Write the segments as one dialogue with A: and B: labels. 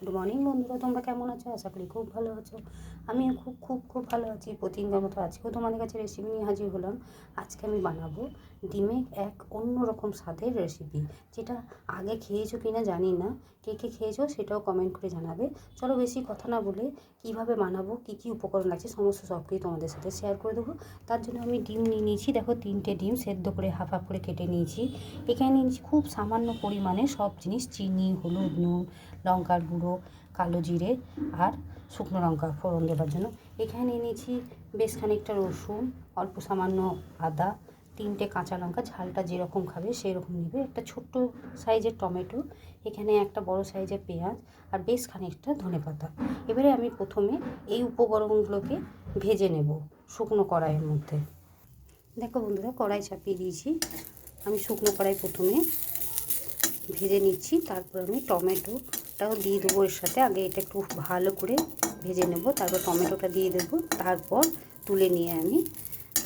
A: Good morning বন্ধুরা তোমরা কেমন আছো? আশা করি খুব ভালো আছো। আমিও খুব খুব খুব ভালো আছি। প্রতিদিনের মতো আজকেও তোমাদের কাছে রেসিপি নিয়ে হাজির হলাম। আজকে আমি বানাবো ডিমের এক অন্য রকম স্বাদের রেসিপি যেটা আগে খেয়েছো কি না জানি না। কে কে খেয়েছো সেটাও কমেন্ট করে জানাবে। চলো বেশি কথা না বলে কীভাবে বানাবো, কী কী উপকরণ লাগছে, সমস্ত সব কিছু তোমাদের সাথে শেয়ার করে দেবো। তার জন্য আমি ডিম নিয়ে নিয়েছি। দেখো তিনটে ডিম সেদ্ধ করে হাফ হাফ করে কেটে নিয়েছি। এখানে নিয়েছি খুব সামান্য পরিমাণে সব জিনিস। চিনি, হলুদ, নুন, লঙ্কার গুঁড়ো কালো জিরে আর শুকনো লঙ্কা ফোড়ন দেওয়ার জন্য। এখানে নিয়েছি বেশ খানিকটা রসুন, অল্প সামান্য আদা, তিনটে কাঁচা লঙ্কা, ঝালটা যেরকম খাবে সেই রকম নেবে। একটা ছোট্ট সাইজের টমেটো, এখানে একটা বড় সাইজের পেঁয়াজ আর বেশ খানিকটা ধনে পাতা। এবারে আমি প্রথমে এই উপকরণগুলোকে ভেজে নেব শুকনো কড়াইয়ের মধ্যে। দেখো বন্ধুরা, কড়াই চাপিয়ে দিয়েছি। আমি শুকনো কড়াই প্রথমে ভেজে নিচ্ছি, তারপর আমি টমেটোটাও দিয়ে দেবো এর সাথে। আগে এটা একটু ভালো করে ভেজে নেব, তারপর টমেটোটা দিয়ে দেবো, তারপর তুলে নিয়ে আমি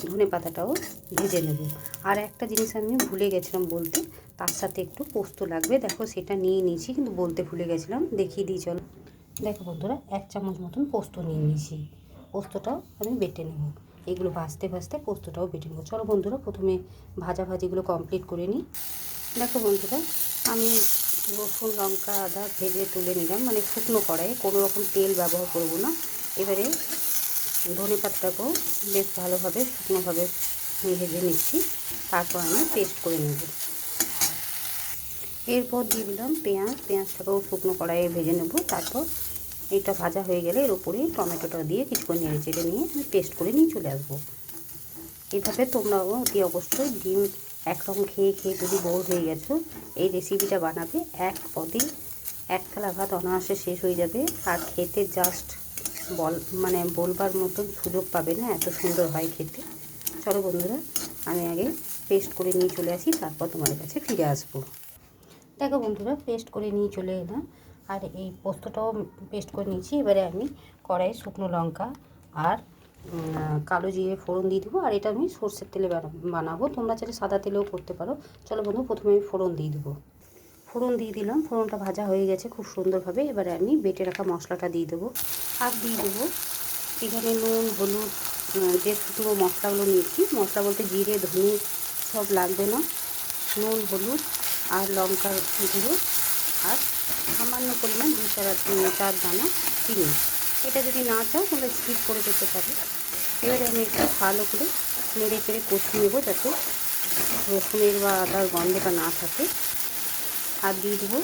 A: ধনে পাতাটাও ভেজে নেব। আর একটা জিনিস আমি ভুলে গেছিলাম বলতে, তার সাথে একটু পোস্ত লাগবে। দেখো সেটা নিয়ে নিয়েছি, কিন্তু বলতে ভুলে গেছিলাম, দেখিয়ে দিই, চলো। দেখো বন্ধুরা, এক চামচ মতন পোস্ত নিয়ে নিয়েছি। পোস্তটাও আমি বেটে নেব। এগুলো ভাজতে ভাজতে পোস্তটাও বেটে নেব। চলো বন্ধুরা, প্রথমে ভাজা ভাজিগুলো কমপ্লিট করে নিই। দেখো বন্ধুরা, আমি রসুন, লঙ্কা, আদা ভেজে তুলে নিলাম। মানে শুকনো কড়াই কোনো রকম তেল ব্যবহার করব না। এবারে ধনে পাতাটাকেও বেশ ভালোভাবে শুকনোভাবে ভেজে নিচ্ছি। তারপর আমি পেস্ট করে নেব। এরপর দিয়ে দিলাম পেঁয়াজ। পেঁয়াজটাকেও শুকনো কড়াইয়ে ভেজে নেব। তারপর এটা ভাজা হয়ে গেলে এর উপরে টমেটোটা দিয়ে কিছুক্ষণ নেড়ে চেড়ে নিয়ে পেস্ট করে নিয়ে চলে আসব। এভাবে তোমরাও অতি অবশ্যই ডিম একরকম খেয়ে খেয়ে যদি বোর হয়ে গেছো, এই রেসিপিটা বানাবে। এক পদে এক থালা ভাত অনায়াসে শেষ হয়ে যাবে। আর খেতে জাস্ট বল মানে বলবার মতন সুযোগ পাবে না, এত সুন্দর হয় খেতে। চলো বন্ধুরা, আমি আগে পেস্ট করে নিয়ে চলে আসি, তারপর তোমাদের কাছে ফিরে আসব। দেখো বন্ধুরা পেস্ট করে নিয়ে চলে এলাম। আর এই পোস্তটাও পেস্ট করে নিয়েছি। এবারে আমি কড়াই শুকনো লঙ্কা আর কালো জিরে ফোড়ন দিয়ে দেবো, আর এটা আমি সর্ষের তেলে বানাবো। তোমরা চাইলে সাদা তেলেও করতে পারো। চলো বন্ধু, প্রথমে আমি ফোড়ন দিয়ে দেবো। ফোড়ন দিয়ে দিলাম, ফোড়নটা ভাজা হয়ে গেছে খুব সুন্দরভাবে। এবারে আমি বেটে রাখা মশলাটা দিয়ে দেবো। আর দিয়ে দেবো এখানে নুন, হলুদ যে শুকনো মশলাগুলো নিয়েছি। মশলা বলতে জিরে, ধনে সব লাগবে না। নুন, হলুদ আর লঙ্কার গুঁড়ো আর সামান্য পরিমাণ দু চার চার দানা চিনি। এটা যদি না চাও, তাহলে স্কিপ করে যেতে পারো। এবারে আমি একটু ভালো করে নেড়ে চেড়ে কষিয়ে নেব যাতে রসুনের বা আদার গন্ধটা না থাকে। আর দিয়ে দেবো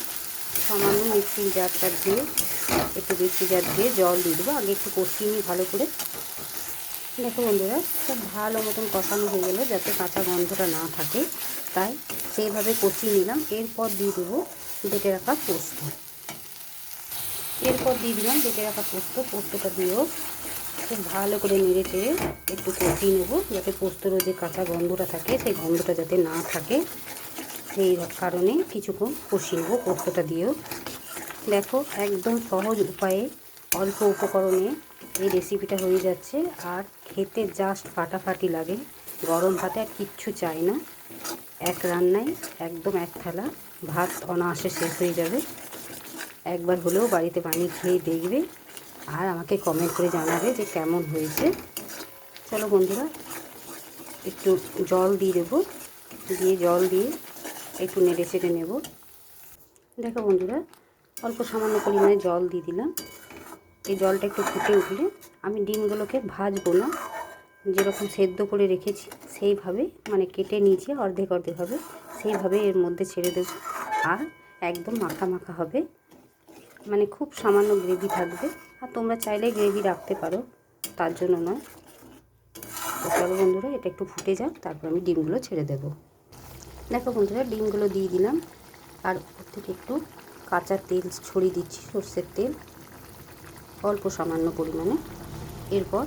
A: সামান্য মিক্সি জারটা দিয়ে, একটু মিক্সি জার দিয়ে জল দিয়ে দেবো। আগে একটু কষিয়ে নিই ভালো করে। দেখো বন্ধুরা, খুব ভালো মতন কষানো হয়ে গেলো যাতে কাঁচা গন্ধটা না থাকে। তাই সেইভাবে কষিয়ে নিলাম। এরপর দিয়ে দেবো বেটে রাখা পোস্ত। এরপর দিয়ে দিলাম বেটে রাখা পোস্ত। পোস্তটা দিয়েও খুব ভালো করে নেড়ে চেড়ে একটু কষিয়ে নেব, যাতে পোস্তর যে কাঁচা গন্ধটা থাকে, সেই গন্ধটা যাতে না থাকে। সেই কারণে কিছুক্ষণ কষিয়ে নেব পোস্তটা দিয়েও। দেখো, একদম সহজ উপায়ে অল্প উপকরণে এই রেসিপিটা হয়ে যাচ্ছে। আর খেতে জাস্ট ফাটাফাটি লাগে। গরম ভাতে আর কিচ্ছু চাই না। এক রান্নায় একদম এক থালা ভাত অনায়াসে শেষ হয়ে যাবে। একবার হলেও বাড়িতে বানিয়ে খেয়ে দেখবে আর আমাকে কমেন্ট করে জানাবে যে কেমন হয়েছে। চলো বন্ধুরা, একটু জল দিয়ে দেবো। দিয়ে জল দিয়ে একটু নেড়ে চেড়ে নেব। দেখো বন্ধুরা, অল্প সামান্য পরিমাণে জল দিয়ে দিলাম। এই জলটা একটু ফুটে উঠলে আমি ডিমগুলোকে ভাজবো না। যেরকম সেদ্ধ করে রেখেছি, সেইভাবে মানে কেটে নিয়েছি অর্ধেক অর্ধেক হবে। সেইভাবে এর মধ্যে ছেড়ে দেবো। আর একদম মাখা মাখা হবে। মানে খুব সামান্য গ্রেভি থাকবে। আর তোমরা চাইলে গ্রেভি রাখতে পারো, তার জন্য নয়। চলো বন্ধুরা, এটা একটু ফুটে যাক, তারপর আমি ডিমগুলো ছেড়ে দেবো। দেখো বন্ধুরা, ডিমগুলো দিয়ে দিলাম। আর ওর থেকে একটু কাঁচা তেল ছড়িয়ে দিচ্ছি, সর্ষের তেল, অল্প সামান্য পরিমাণে। এরপর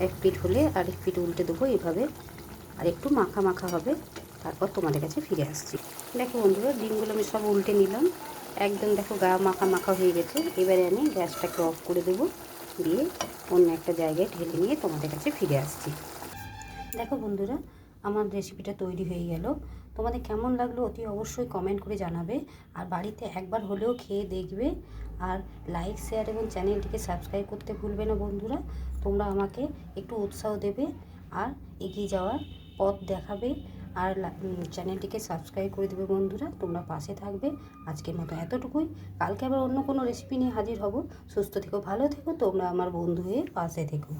A: এক পিঠ হলে আরেক পিঠ উল্টে দেবো এভাবে। আর একটু মাখা মাখা হবে, তারপর তোমাদের কাছে ফিরে আসছি। দেখো বন্ধুরা, ডিমগুলো আমি সব উল্টে নিলাম। একদম দেখো গা মাখা মাখা হয়ে গেছে। এবারে আমি গ্যাসটাকে অফ করে দেবো। দিয়ে অন্য একটা জায়গায় ঢেলে নিয়ে তোমাদের কাছে ফিরে আসছি। দেখো বন্ধুরা, আমার রেসিপিটা তৈরি হয়ে গেল। তোমাদের কেমন লাগল অতি অবশ্যই কমেন্ট করে জানাবে। আর বাড়িতে একবার হলেও খেয়ে দেখবে। আর লাইক শেয়ার এবং চ্যানেলটিকে সাবস্ক্রাইব করতে ভুলবে না বন্ধুরা। তোমরা আমাকে একটু উৎসাহ দেবে। আর এগিয়ে যাওয়ার পথ দেখাবে। আর চ্যানেলটিকে সাবস্ক্রাইব করে দেবে বন্ধুরা। তোমরা পাশে থাকবে। আজকের মতো এতটুকুই। কালকে আবার অন্য কোনো রেসিপি নিয়ে হাজির হব। সুস্থ থেকো, ভালো থেকো। তোমরা আমার বন্ধু হয়ে পাশে থেকো।